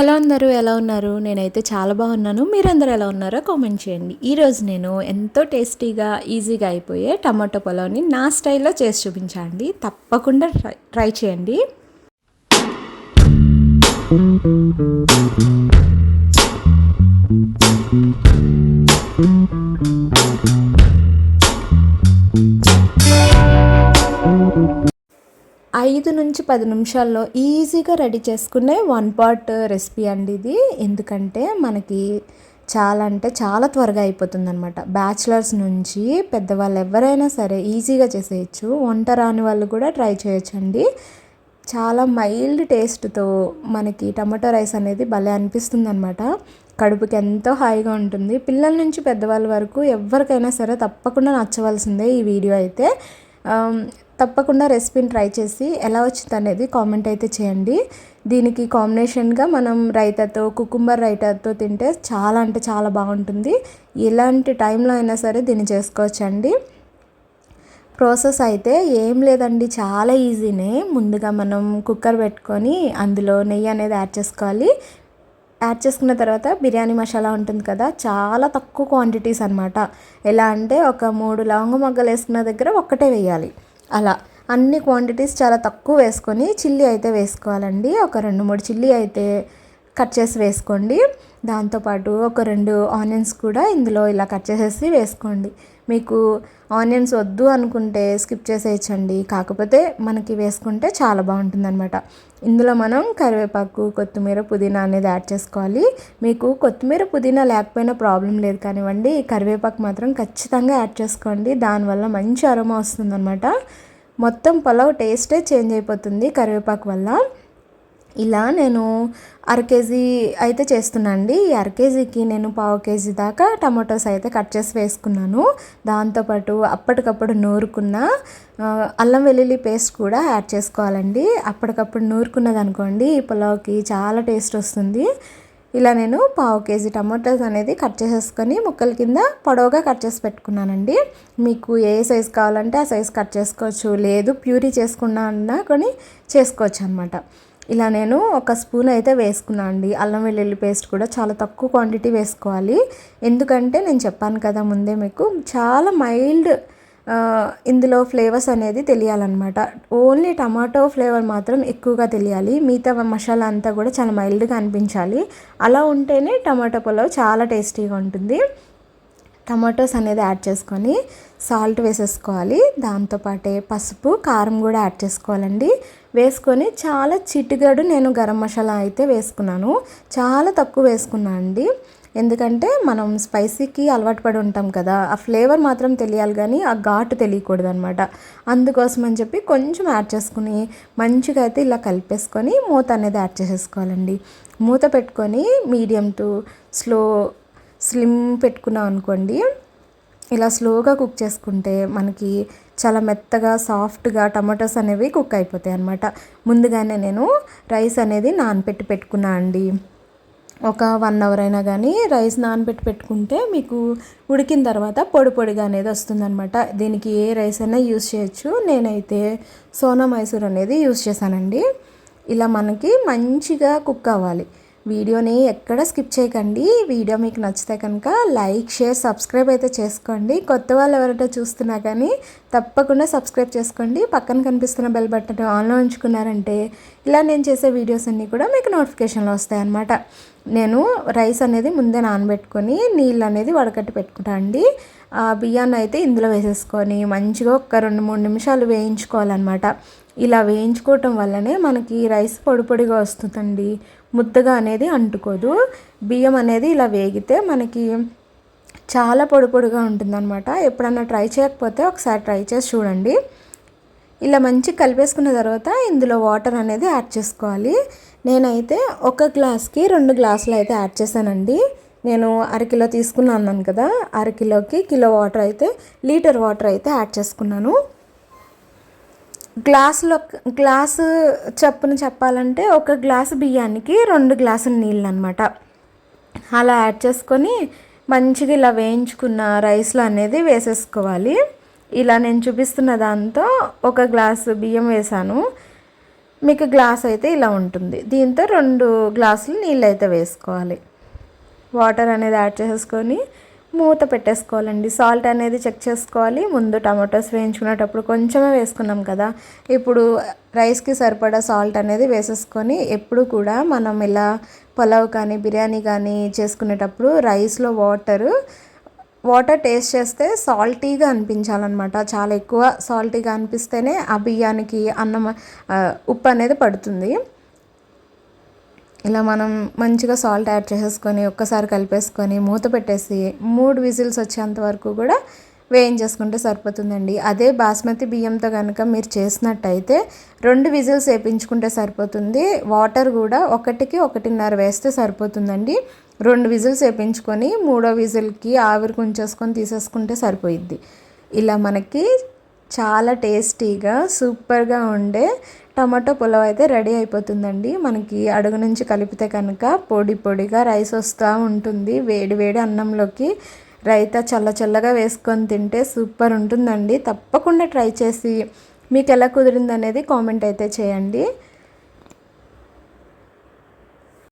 Hello అందరూ ఎలా ఉన్నారు? నేనైతే చాలా బాగున్నాను. మీరందరూ ఎలా ఉన్నారో కామెంట్ చేయండి. ఈరోజు నేను ఎంతో టేస్టీగా ఈజీగా అయిపోయే టమాటో పొలాన్ని నా స్టైల్లో చేసి చూపించండి తప్పకుండా ట్రై ట్రై చేయండి. ఐదు నుంచి పది నిమిషాల్లో ఈజీగా రెడీ చేసుకునే వన్ పాట్ రెసిపీ అండి ఇది. ఎందుకంటే మనకి చాలా అంటే చాలా త్వరగా అయిపోతుంది అనమాట బ్యాచిలర్స్ నుంచి పెద్దవాళ్ళు ఎవరైనా సరే ఈజీగా చేసేయచ్చు. వంట రాని వాళ్ళు కూడా ట్రై చేయొచ్చండి. చాలా మైల్డ్ టేస్ట్తో మనకి టమాటో రైస్ అనేది భలే అనిపిస్తుంది అనమాట కడుపుకి ఎంతో హాయిగా ఉంటుంది. పిల్లల నుంచి పెద్దవాళ్ళ వరకు ఎవరికైనా సరే తప్పకుండా నచ్చవలసిందే ఈ వీడియో అయితే. తప్పకుండా రెసిపీని ట్రై చేసి ఎలా వచ్చింది అనేది కామెంట్ అయితే చేయండి. దీనికి కాంబినేషన్గా మనం రైతాతో కుకుంబర్ రైతాతో తింటే చాలా అంటే చాలా బాగుంటుంది. ఎలాంటి టైంలో అయినా సరే దీన్ని చేసుకోవచ్చండి. ప్రాసెస్ అయితే ఏం లేదండి చాలా ఈజీనే ముందుగా మనం కుక్కర్ పెట్టుకొని అందులో నెయ్యి అనేది యాడ్ చేసుకోవాలి. యాడ్ చేసుకున్న తర్వాత బిర్యానీ మసాలా ఉంటుంది కదా చాలా తక్కువ క్వాంటిటీస్ అనమాట ఎలా అంటే ఒక మూడు లవంగ మొగ్గలు వేసుకున్న దగ్గర ఒక్కటే వేయాలి. అలా అన్ని క్వాంటిటీస్ చాలా తక్కువ వేసుకొని చిల్లీ అయితే వేసుకోవాలండి. ఒక రెండు మూడు చిల్లీ అయితే కట్ చేసి వేసుకోండి. దాంతోపాటు ఒక రెండు ఆనియన్స్ కూడా ఇందులో ఇలా కట్ చేసేసి వేసుకోండి. మీకు ఆనియన్స్ వద్దు అనుకుంటే స్కిప్ చేసేయచ్చండి. కాకపోతే మనకి వేసుకుంటే చాలా బాగుంటుందన్నమాట. ఇందులో మనం కరివేపాకు కొత్తిమీర పుదీనా అనేది యాడ్ చేసుకోవాలి. మీకు కొత్తిమీర పుదీనా లేకపోయినా ప్రాబ్లం లేదు కానివ్వండి. కరివేపాకు మాత్రం ఖచ్చితంగా యాడ్ చేసుకోండి. దానివల్ల మంచి అరోమా వస్తుందన్నమాట. మొత్తం పొలవ్ టేస్టే చేంజ్ అయిపోతుంది కరివేపాకు వల్ల. ఇలా నేను అర కేజీ అయితే చేస్తున్నా అండి. ఈ అర కేజీకి నేను పావు కేజీ దాకా టమాటోస్ అయితే కట్ చేసి వేసుకున్నాను. దాంతోపాటు అప్పటికప్పుడు నూరుకున్న అల్లం వెల్లుల్లి పేస్ట్ కూడా యాడ్ చేసుకోవాలండి. అప్పటికప్పుడు నూరుకున్నది అనుకోండి ఈ పులావ్కి చాలా టేస్ట్ వస్తుంది. ఇలా నేను పావు కేజీ టమాటోస్ అనేది కట్ చేసేసుకొని ముక్కల కింద పొడవుగా కట్ చేసి పెట్టుకున్నానండి. మీకు ఏ సైజ్ కావాలంటే ఆ సైజ్ కట్ చేసుకోవచ్చు. లేదు ప్యూరీ చేసుకున్నా అన్నా కొని చేసుకోవచ్చు అనమాట ఇలా నేను ఒక స్పూన్ అయితే వేసుకున్నాను అండి. అల్లం వెల్లుల్లి పేస్ట్ కూడా చాలా తక్కువ క్వాంటిటీ వేసుకోవాలి. ఎందుకంటే నేను చెప్పాను కదా ముందే మీకు చాలా మైల్డ్ ఇందులో ఫ్లేవర్స్ అనేది తెలియాలన్నమాట. ఓన్లీ టమాటో ఫ్లేవర్ మాత్రం ఎక్కువగా తెలియాలి. మిగతా మసాలా అంతా కూడా చాలా మైల్డ్గా అనిపించాలి. అలా ఉంటేనే టమాటో పులావ్ చాలా టేస్టీగా ఉంటుంది. టమాటోస్ అనేది యాడ్ చేసుకొని సాల్ట్ వేసేసుకోవాలి. దాంతోపాటే పసుపు కారం కూడా యాడ్ చేసుకోవాలండి. వేసుకొని చాలా చిటిగడు నేను గరం మసాలా అయితే వేసుకున్నాను. చాలా తక్కువ వేసుకున్నాను అండి. ఎందుకంటే మనం స్పైసీకి అలవాటు పడి ఉంటాం కదా ఆ ఫ్లేవర్ మాత్రం తెలియాలి కానీ ఆ ఘాటు తెలియకూడదు అనమాట అందుకోసం అని చెప్పి కొంచెం యాడ్ చేసుకుని మంచిగా అయితే ఇలా కలిపేసుకొని మూత అనేది యాడ్ చేసేసుకోవాలండి. మూత పెట్టుకొని మీడియం టు స్లో స్లిమ్ పెట్టుకున్నాం అనుకోండి ఇలా స్లోగా కుక్ చేసుకుంటే మనకి చాలా మెత్తగా సాఫ్ట్గా టమాటోస్ అనేవి కుక్ అయిపోతాయి అనమాట ముందుగానే నేను రైస్ అనేది నానపెట్టి పెట్టుకున్నా అండి. ఒక వన్ అవర్ అయినా కానీ రైస్ నానబెట్టి పెట్టుకుంటే మీకు ఉడికిన తర్వాత పొడి పొడిగా అనేది వస్తుందనమాట దీనికి ఏ రైస్ అయినా యూస్ చేయొచ్చు. నేనైతే సోనా మైసూర్ అనేది యూస్ చేశానండి. ఇలా మనకి మంచిగా కుక్ అవ్వాలి. వీడియోని ఎక్కడ స్కిప్ చేయకండి. వీడియో మీకు నచ్చితే కనుక లైక్ షేర్ సబ్స్క్రైబ్ అయితే చేసుకోండి. కొత్త వాళ్ళు ఎవరైనా చూస్తున్నా కానీ తప్పకుండా సబ్స్క్రైబ్ చేసుకోండి. పక్కన కనిపిస్తున్న బెల్ బటన్ ఆన్లో ఉంచుకున్నారంటే ఇలా నేను చేసే వీడియోస్ అన్నీ కూడా మీకు నోటిఫికేషన్లు వస్తాయి అన్నమాట నేను రైస్ అనేది ముందే నానబెట్టుకొని నీళ్ళు అనేది వడకట్టి పెట్టుకుంటా అండి. ఆ బియ్యాన్ని అయితే ఇందులో వేసేసుకొని మంచిగా ఒక రెండు మూడు నిమిషాలు వేయించుకోవాలన్నమాట. ఇలా వేయించుకోవటం వల్లనే మనకి రైస్ పొడి పొడిగా వస్తుందండి. ముద్దగా అనేది అంటుకోదు. బియ్యం అనేది ఇలా వేగితే మనకి చాలా పొడి పొడిగా ఉంటుందన్నమాట. ఎప్పుడన్నా ట్రై చేయకపోతే ఒకసారి ట్రై చేసి చూడండి. ఇలా మంచి కలిపేసుకున్న తర్వాత ఇందులో వాటర్ అనేది యాడ్ చేసుకోవాలి. నేనైతే ఒక గ్లాస్కి రెండు గ్లాసులు అయితే యాడ్ చేశానండి. నేను అరకిలో తీసుకున్నాను అన్నాను కదా అరకిలోకి కిలో వాటర్ అయితే లీటర్ వాటర్ అయితే యాడ్ చేసుకున్నాను. గ్లాసులో గ్లాసు చప్పున చెప్పాలంటే ఒక గ్లాసు బియ్యానికి రెండు గ్లాసుల నీళ్ళు అనమాట అలా యాడ్ చేసుకొని మంచిగా ఇలా వేయించుకున్న రైస్లో అనేది వేసేసుకోవాలి. ఇలా నేను చూపిస్తున్న దాంతో ఒక గ్లాసు బియ్యం వేసాను. మీకు గ్లాస్ అయితే ఇలా ఉంటుంది. దీంతో రెండు గ్లాసులు నీళ్ళు అయితే వేసుకోవాలి. వాటర్ అనేది యాడ్ చేసుకొని మూత పెట్టేసుకోవాలండి. సాల్ట్ అనేది చెక్ చేసుకోవాలి. ముందు టమాటోస్ వేయించుకునేటప్పుడు కొంచెమే వేసుకున్నాం కదా. ఇప్పుడు రైస్కి సరిపడా సాల్ట్ అనేది వేసేసుకొని ఎప్పుడు కూడా మనం ఇలా పులావ్ కానీ బిర్యానీ కానీ చేసుకునేటప్పుడు రైస్లో వాటరు వాటర్ టేస్ట్ చేస్తే సాల్టీగా అనిపించాలన్నమాట. చాలా ఎక్కువ సాల్టీగా అనిపిస్తేనే ఆ బియ్యానికి అన్నం ఉప్పు అనేది పడుతుంది. ఇలా మనం మంచిగా సాల్ట్ యాడ్ చేసేసుకొని ఒక్కసారి కలిపేసుకొని మూత పెట్టేసి మూడు విజిల్స్ వచ్చేంత వరకు కూడా వేయించేసుకుంటే సరిపోతుందండి. అదే బాస్మతి బియ్యంతో కనుక మీరు చేసినట్టయితే రెండు విజిల్స్ వేయించుకుంటే సరిపోతుంది. వాటర్ కూడా ఒకటికి ఒకటిన్నర వేస్తే సరిపోతుందండి. రెండు విజిల్స్ వేయించుకొని మూడో విజిల్కి ఆవిరి కుంచేసుకొని తీసేసుకుంటే సరిపోయిద్ది. ఇలా మనకి చాలా టేస్టీగా సూపర్గా ఉండే టమాటో పులావ్ అయితే రెడీ అయిపోతుందండి. మనకి అడుగు నుంచి కలిపితే కనుక పొడి పొడిగా రైస్ వస్తూ ఉంటుంది. వేడి వేడి అన్నంలోకి రైతా చల్ల చల్లగా వేసుకొని తింటే సూపర్ ఉంటుందండి. తప్పకుండా ట్రై చేసి మీకు ఎలా కుదిరింది అనేది కామెంట్ అయితే చేయండి.